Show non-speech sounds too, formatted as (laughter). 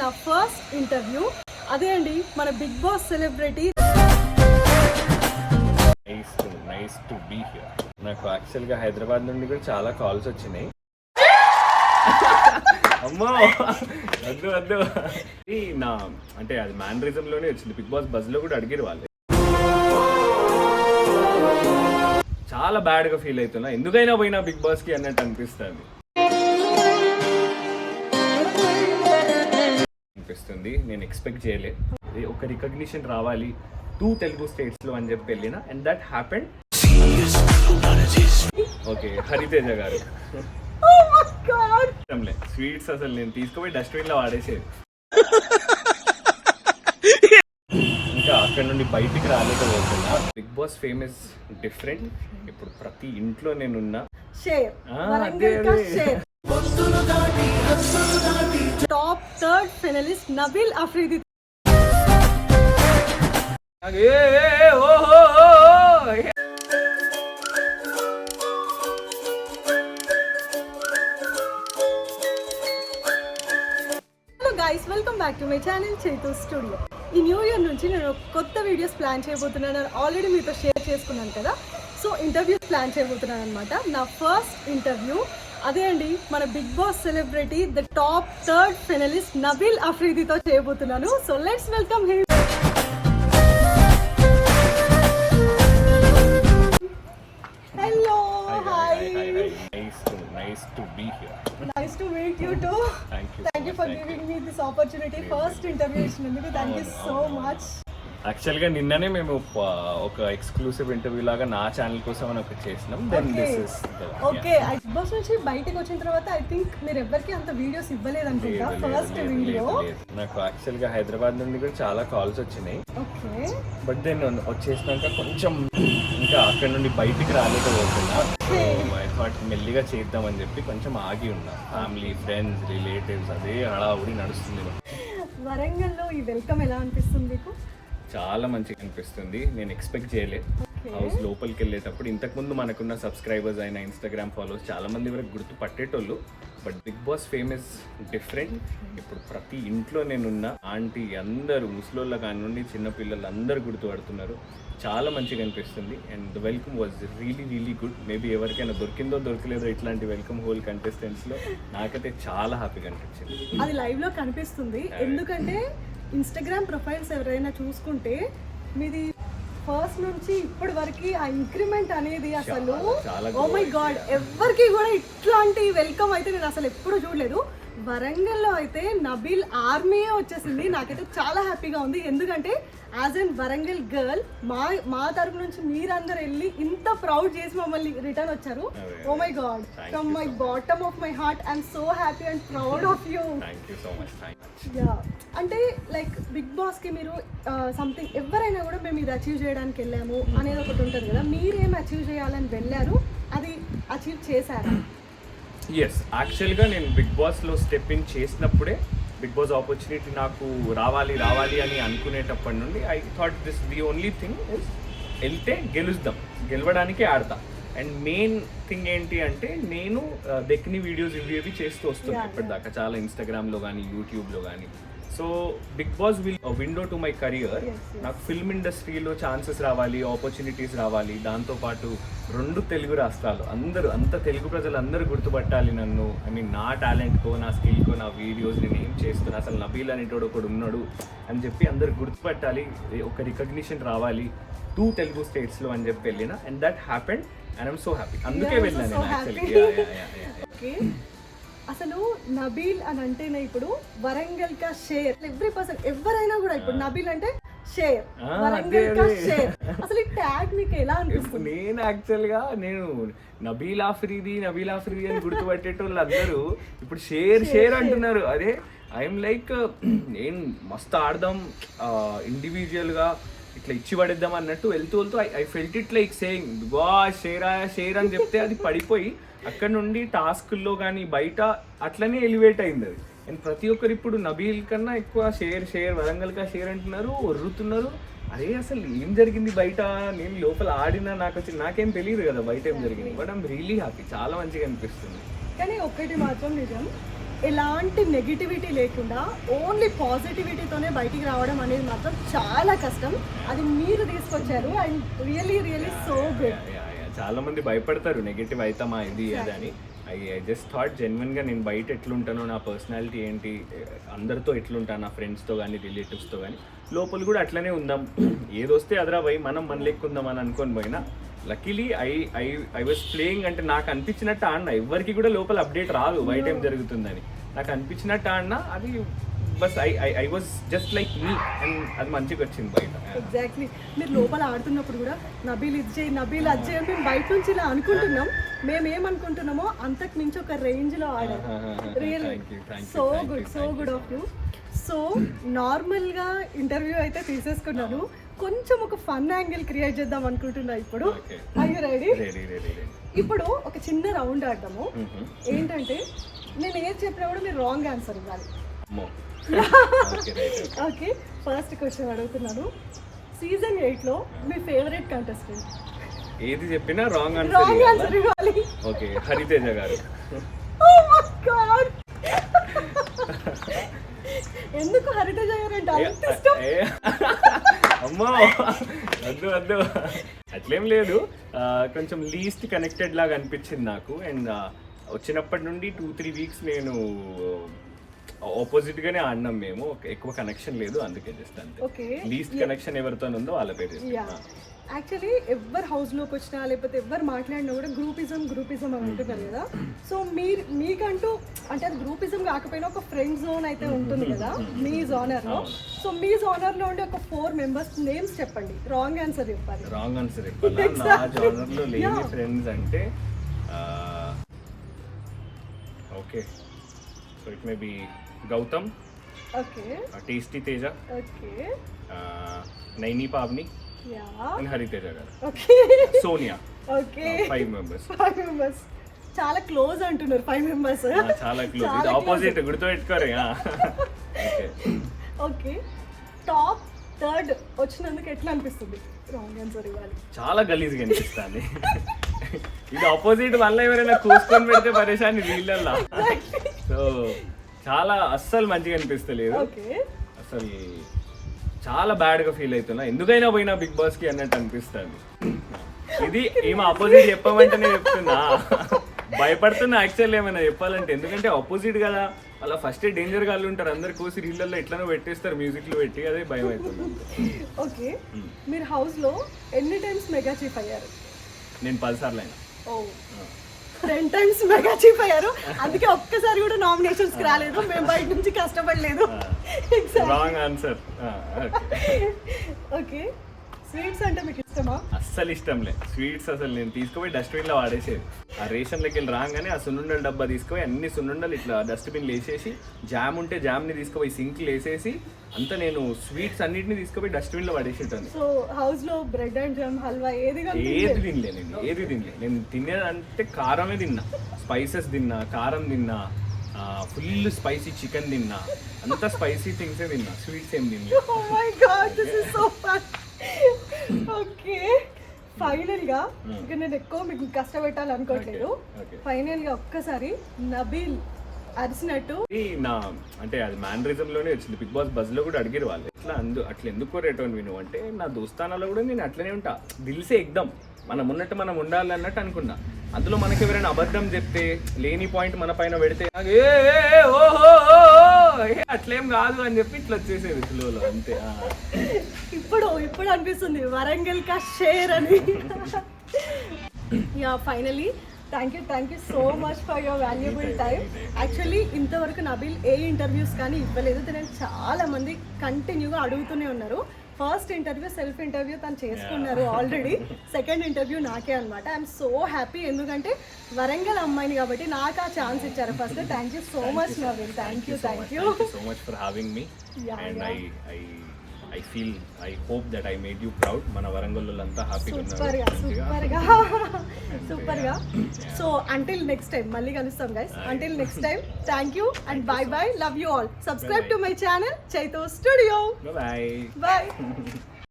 నా first interview అదే అండి మన big boss celebrity nice to nice to be here నాకు యాక్చువల్గా హైదరాబాద్ నుండి కూడా చాలా కాల్స్ వచ్చినాయి. అమ్మో! వద్దు వద్దు. నా అంటే అది మేనరిజం లోనే వచ్చింది. బిగ్ బాస్ బజ్లో కూడా అడిగారు వాళ్ళు. చాలా బ్యాడ్గా ఫీల్ అవుతున్నా. ఎందుకైనా పోయినా బిగ్ బాస్కి అన్నట్టు అనిపిస్తుంది. అనిపిస్తుంది. నేను ఎక్స్పెక్ట్ చేయలే. ఇది ఒక రికగ్నిషన్ రావాలి. టూ తెలుగు స్టేట్స్లో అని చెప్పి వెళ్ళిన and that happened okay Hariteja garu. Sweets అసలు నేను తీసుకుపోయి డస్ట్బిన్లో వాడేసేది. ఇంకా అక్కడ నుండి బయటికి రాలేకపోతున్నా బిగ్ బాస్ ఫేమస్ డిఫరెంట్ ఇప్పుడు ప్రతి ఇంట్లో నేనున్నా. Top third finalist Nabeel Afridi guys welcome back to my channel Chaitu studio ఈ న్యూ ఇయర్ నుంచి నేను కొత్త వీడియోస్ ప్లాన్ చేయబోతున్నాను ఆల్రెడీ మీతో షేర్ చేసుకున్నాను కదా. సో ఇంటర్వ్యూస్ ప్లాన్ చేయబోతున్నాను అనమాట నా ఫస్ట్ ఇంటర్వ్యూ. అదే అండి మన big boss celebrity the top third finalist Nabeel అఫ్రీదితో చేయబోతున్నాను. So let's welcome him. Hello hi nice to be here nice to meet you too thank you for giving me this opportunity first interview ఇచ్చినందుకు thank you so much యాక్చువల్గా నిన్ననే మేము ఒక exclusive interview లాగా నా channel కోసం అని ఒకటి చేసినాం. Then Okay. This is okay boss నుంచి బయటకు వచ్చిన తర్వాత ఐ థింక్ మీరు ఎవరికి అంత వీడియోస్ ఇవ్వలేదు అనుకుంటా ఫస్ట్ వీడియో నాకు యాక్చువల్గా హైదరాబాద్ నుండి కూడా చాలా కాల్స్ వచ్చినాయి. ఓకే బట్ దెన్ వచ్చేసినాక కొంచెం ఇంకా అక్కడ నుండి బయటికి రాలేకపోతున్నా. ఐ థాట్ మెల్లిగా చేద్దామని చెప్పి కొంచెం ఆగి ఉన్నా. ఫ్యామిలీ ఫ్రెండ్స్ రిలేటివ్స్ అదే హడావుడి నడుస్తుంది వరంగల్లో ఈ వెల్కమ్ ఎలా అనిపిస్తుంది మీకు? చాలా మంచిగా అనిపిస్తుంది. నేను ఎక్స్పెక్ట్ చేయలే. Okay. హౌస్ లోపలికి వెళ్ళేటప్పుడు ఇంతకుముందు మనకున్న సబ్స్క్రైబర్స్ అయిన ఇన్స్టాగ్రామ్ ఫాలోవర్స్ చాలా మంది వరకు గుర్తు పట్టేటోళ్ళు but big boss famous different ఇప్పుడు ప్రతి ఇంట్లో నేనున్న ఆంటీ అందరూ ముసలోళ్ళ కానివ్వండి చిన్నపిల్లలు అందరూ గుర్తుపడుతున్నారు. చాలా మంచిగా అనిపిస్తుంది. And the welcome was really really good maybe ఎవరికైనా దొరికిందో దొరకలేదో ఇట్లాంటి వెల్కమ్ హోల్ కంటెస్టెంట్స్లో నాకైతే చాలా హ్యాపీగా అనిపించింది. అది లైవ్లో కనిపిస్తుంది. ఎందుకంటే ఇన్స్టాగ్రామ్ ప్రొఫైల్స్ ఎవరైనా చూసుకుంటే మీది ఫస్ట్ నుంచి ఇప్పటి వరకు ఆ ఇంక్రిమెంట్ అనేది అసలు ఓ మై గాడ్ ఎవరికి కూడా ఇట్లాంటి వెల్కమ్ అయితే నేను అసలు ఎప్పుడు చూడలేదు. వరంగల్లో అయితే నబీల్ ఆర్మీయే వచ్చేసింది. నాకైతే చాలా హ్యాపీగా ఉంది. ఎందుకంటే యాజ్ అన్ వరంగల్ గర్ల్ మా మా తరపు నుంచి మీరందరూ వెళ్ళి ఇంత ప్రౌడ్ చేసి మమ్మల్ని రిటర్న్ వచ్చారు. ఓ my god from my bottom of my heart I'm so happy and proud of you you అంటే లైక్ బిగ్ బాస్కి మీరు సంథింగ్ ఎవరైనా కూడా మేము ఇది అచీవ్ చేయడానికి వెళ్ళాము అనేది ఒకటి ఉంటుంది కదా. మీరేం అచీవ్ చేయాలని వెళ్ళారు? అది అచీవ్ చేశారా? ఎస్ యాక్చువల్గా నేను బిగ్ బాస్లో స్టెప్ ఇన్ చేసినప్పుడే బిగ్ బాస్ ఆపర్చునిటీ నాకు రావాలి రావాలి అని అనుకునేటప్పటి నుండి I thought this the only thing is వెళ్తే గెలుద్దాం గెలవడానికే ఆడతా. అండ్ మెయిన్ థింగ్ ఏంటి అంటే నేను uh, దెక్కిన వీడియోస్ ఇవి ఇవి చేస్తూ వస్తున్నాను ఇప్పటిదాకా. చాలా ఇన్స్టాగ్రామ్లో కానీ యూట్యూబ్లో కానీ so big boss will window to my career. నాకు ఫిల్మ్ ఇండస్ట్రీలో ఛాన్సెస్ రావాలి ఆపర్చునిటీస్ రావాలి. దాంతోపాటు రెండు తెలుగు రాష్ట్రాలు. అందరూ అంత తెలుగు ప్రజలు అందరూ గుర్తుపట్టాలి నన్ను. ఐ మీన్ నా టాలెంట్కో నా స్కిల్కో నా వీడియోస్ నేను ఏం చేస్తున్నా అసలు నబీల్ అనేటోడు ఒకడు ఉన్నాడు అని చెప్పి అందరు గుర్తుపట్టాలి. ఒక రికగ్నిషన్ రావాలి టూ తెలుగు స్టేట్స్లో అని చెప్పి వెళ్ళిన. And that happened and I'm so happy అందుకే వెళ్ళాను నేను. యాక్చువల్లీ (laughs) అసలు నబీల్ అని అంటేనే ఇప్పుడు వరంగల్ కా షేర్. ఎవ్రీ పర్సన్ ఎవరైనా కూడా ఇప్పుడు నబీల్ అంటే షేర్. వరంగల్ కా. షేర్. అసలు ఈ ట్యాగ్ మీకు ఎలా అనిపిస్తుంది? నేను యాక్చువల్గా నేను నబీల్ ఆఫ్రీది నబీల్ ఆఫ్రీది అని గుర్తుపట్టేటోళ్ళు అందరూ ఇప్పుడు షేర్ షేర్ అంటున్నారు. అదే ఐఎమ్ లైక్ నేను మస్తు ఆడదాం ఇండివిజువల్గా ఇట్లా ఇచ్చి పడేద్దాం అన్నట్టు వెళ్తూ వెళ్తూ I felt it like saying వా షేర్ షేర్ అని చెప్తే అది పడిపోయి అక్కడ నుండి టాస్క్ల్లో కానీ బయట అట్లనే ఎలివేట్ అయింది అది. అండ్ ప్రతి ఒక్కరు ఇప్పుడు నబీల్ కన్నా ఎక్కువ షేర్ షేర్ వరంగల్గా షేర్ అంటున్నారు ఒర్రుతున్నారు. అరే అసలు ఏం జరిగింది బయట? నేను లోపల ఆడినా నాకు వచ్చి నాకేం తెలియదు కదా బయట ఏం జరిగింది. బట్ ఐమ్ రియలీ హ్యాపీ చాలా మంచిగా అనిపిస్తుంది. కానీ ఒక్కటి మాత్రం నిజం. ఎలాంటి నెగిటివిటీ లేకుండా ఓన్లీ పాజిటివిటీతోనే బయటికి రావడం అనేది మాత్రం చాలా కష్టం. అది మీరు తీసుకొచ్చారు and really really so good. చాలా మంది భయపడతారు నెగిటివ్ అవుతామా ఇది అని. ఐ ఐ జస్ట్ థాట్ జెన్యున్గా నేను బయట ఎట్లుంటానో నా పర్సనాలిటీ ఏంటి అందరితో ఎట్లుంటాను నా ఫ్రెండ్స్తో కానీ రిలేటివ్స్తో కానీ లోపల కూడా అట్లనే ఉందాం. (clears throat) ఏదొస్తే అదరా పోయి మనం మన లెక్కుందాం అని అనుకొని పోయినా luckily I I I was playing అంటే నాకు అనిపించినట్టు ఆడినా. ఎవరికి కూడా లోపల అప్డేట్ రాదు బయట ఏం జరుగుతుందని. నాకు అనిపించినట్టు ఆడినా అది bus I I I was just like me and అది మంచిగా వచ్చింది బయట. ఎగ్జాక్ట్లీ మీరు లోపల ఆడుతున్నప్పుడు కూడా నబీల్ ఇది చేయి నబీల్ అది చేయి మేము బయట నుంచి ఇలా అనుకుంటున్నాం. మేము ఏమనుకుంటున్నామో అంతకు మించి ఒక రేంజ్లో ఆడారు real so good so good of you so నార్మల్గా ఇంటర్వ్యూ అయితే తీసేసుకున్నాను. కొంచెం ఒక ఫన్ యాంగిల్ క్రియేట్ చేద్దాం అనుకుంటున్నా ఇప్పుడు. అయ్యో రెడీ ఇప్పుడు ఒక చిన్న రౌండ్ ఆడదాము. ఏంటంటే నేను ఏది చెప్పినా కూడా మీరు రాంగ్ ఆన్సర్ ఇవ్వాలి. ఓకే ఫస్ట్ క్వశ్చన్ అడుగుతున్నాను. సీజన్ ఎయిట్లో మీ ఫేవరెట్ కంటెస్టెంట్ ఏది చెప్పినా రాంగ్ రాంగ్ ఆన్సర్ ఆన్సర్ ఇవ్వాలి. ఓకే హరితేజ గారు. (laughs) Oh! (laughs) ఎందుకు హరిటేజ్ అయ్యారంటే అంత ఇష్టం? (laughs) అమ్మో! వద్దు వద్దు. అట్లేం లేదు. కొంచెం లీస్ట్ కనెక్టెడ్ లాగా అనిపించింది నాకు. అండ్ వచ్చినప్పటి నుండి టూ త్రీ వీక్స్ నేను ఆపోజిట్ గానే ఆడినాం మేము. ఎక్కువ కనెక్షన్ లేదు అందుకే జస్ట్ అంతే. ఓకే లీస్ట్ కనెక్షన్ ఎవరితో ఉందో వాళ్ళ పేరు యాక్చువల్లీ ఎవరు హౌస్లోకి వచ్చినా లేకపోతే ఎవరు మాట్లాడినా కూడా గ్రూపిజం గ్రూపిజం అని ఉంటున్నారు కదా. సో మీరు మీకంటూ అంటే అది గ్రూపిజం కాకపోయినా ఒక ఫ్రెండ్ జోన్ అయితే ఉంటుంది కదా. మీ జోనర్లో. సో మీ జోనర్లో ఉండే ఒక ఫోర్ మెంబర్స్ నేమ్స్ చెప్పండి. రాంగ్ ఆన్సర్ చెప్పాలి. రాంగ్ ఆన్సర్ చెప్పాలా. ఫ్రెండ్స్ అంటే okay so it may be Gautam okay tasty Teja okay Naini Pavni and Hariteja garu. Okay Sonia. Okay five members five members చాలా close అంటున్నారు five members చాలా close ఇది opposite గుర్తుపెట్టుకోరే okay okay top third వచ్చినందుకు ఎట్లా అనిపిస్తుంది? Wrong answer ఇవ్వాలి. చాలా గలీజ్గా అనిపిస్తుంది. ఇది ఆపోజిట్ వల్ల ఎవరైనా కూసుకొని పెడితే పరేషాన్ని వీళ్ళల్లా. సో చాలా అస్సలు మంచిగా అనిపిస్తలేదు. ఓకే అసలు చాలా బ్యాడ్గా ఫీల్ అవుతున్నా ఎందుకైనా పోయినా బిగ్ బాస్కి అన్నట్టు అనిపిస్తుంది. ఇది ఏమో ఆపోజిట్ చెప్పమంటేనే చెప్తున్నా. భయపడుతున్నా యాక్చువల్ ఏమైనా చెప్పాలంటే. ఎందుకంటే ఆపోజిట్ కదా. అలా ఫస్ట్ డేంజర్ గాళ్ళు ఉంటారు. అందరు కోసి రీళ్ళల్లో ఎట్లనో పెట్టేస్తారు మ్యూజిక్లో పెట్టి అదే భయం అవుతుంది ఓకే. మీరు హౌస్లో ఎన్ని టైమ్స్ మెగా చీఫ్ అయ్యారు? నేను పదిసార్లు అయినా. టెన్ టైమ్స్ మెగా చీఫ్ అయ్యారు. అందుకే ఒక్కసారి కూడా నామినేషన్స్ రాలేదు. మేము బయట నుంచి కష్టపడలేదు. ఓకే (laughs) స్వీట్స్ అంటే మీకు ఇష్టమా? అస్సలు ఇష్టం లే. స్వీట్స్ అసలు నేను తీసుకుపోయి డస్ట్బిన్లో వాడేసేది. ఆ రేషన్లోకి వెళ్ళి రాగానే ఆ సున్నుండల డబ్బా తీసుకుపోయి అన్ని సున్నుండలు ఇట్లా డస్ట్బిన్ వేసేసి జామ్ ఉంటే జామ్ని తీసుకుపోయి సింక్ వేసేసి అంతా నేను స్వీట్స్ అన్నిటిని తీసుకుపోయి డస్ట్బిన్లో పడేసేటాను సో హౌస్లో బ్రెడ్ అండ్ జామ్ హల్వా ఏది ఏది తినలే నేను ఏది తినలే. నేను తినేదంటే కారమే తిన్నా. స్పైసెస్ తిన్నా కారం తిన్నా ఫుల్ స్పైసీ చికెన్ తిన్నా. అంతా స్పైసీ థింగ్సే తిన్నా. స్వీట్స్ ఏం తినలే. ఓకే. ఫైనల్గా ఇక నేను ఎక్కువ మీకు కష్టపెట్టాలి అనుకోవట్లేదు. ఫైనల్గా ఒక్కసారి నబీల్ అరిచినట్టు నా అంటే అది మేనరిజం లోనే వచ్చింది. బిగ్ బాస్ బజ్లో కూడా అడిగారు వాళ్ళు. ఎట్లా అందు అట్లా ఎందుకు రేటోన్ విను? అంటే నా దోస్తానాలో కూడా నేను అట్లనే ఉంటా. దిల్సే ఎగ్దాం మనం ఉన్నట్టు మనం ఉండాలి అన్నట్టు అనుకున్నా. అందులో మనకి ఎవరైనా అబద్ధం చెప్తే లేని పాయింట్ మన పైన పెడితే ఓహో అట్లేం కాదు అని చెప్పి ఇట్లా వచ్చేసేది ఫ్లోలో అంతే ఇప్పుడు ఇప్పుడు అనిపిస్తుంది వరంగల్ కా షేర్ అని. Yeah finally thank you thank you so much for your valuable time actually ఇంతవరకు నబీల్ ఏ ఇంటర్వ్యూస్ కానీ ఇవ్వలేదు. నేను చాలా మంది కంటిన్యూగా అడుగుతూనే ఉన్నారు. ఫస్ట్ ఇంటర్వ్యూ సెల్ఫ్ ఇంటర్వ్యూ తను చేసుకున్నారు ఆల్రెడీ సెకండ్ ఇంటర్వ్యూ నాకే అనమాట ఐఎమ్ సో హ్యాపీ ఎందుకంటే వరంగల్ అమ్మాయిని కాబట్టి నాకు ఆ ఛాన్స్ ఇచ్చారు. First thank you so much Nabeel thank you thank you much. for having me. Yeah, I feel, I hope that I made you proud. మన వరంగల్ అంతా హ్యాపీగా సూపర్గా సూపర్గా. సూపర్గా. సో అంటిల్ నెక్స్ట్ టైం మళ్ళీ కలుస్తాం guys until next time thank you and bye bye love you all subscribe to my channel Chaitu studio bye bye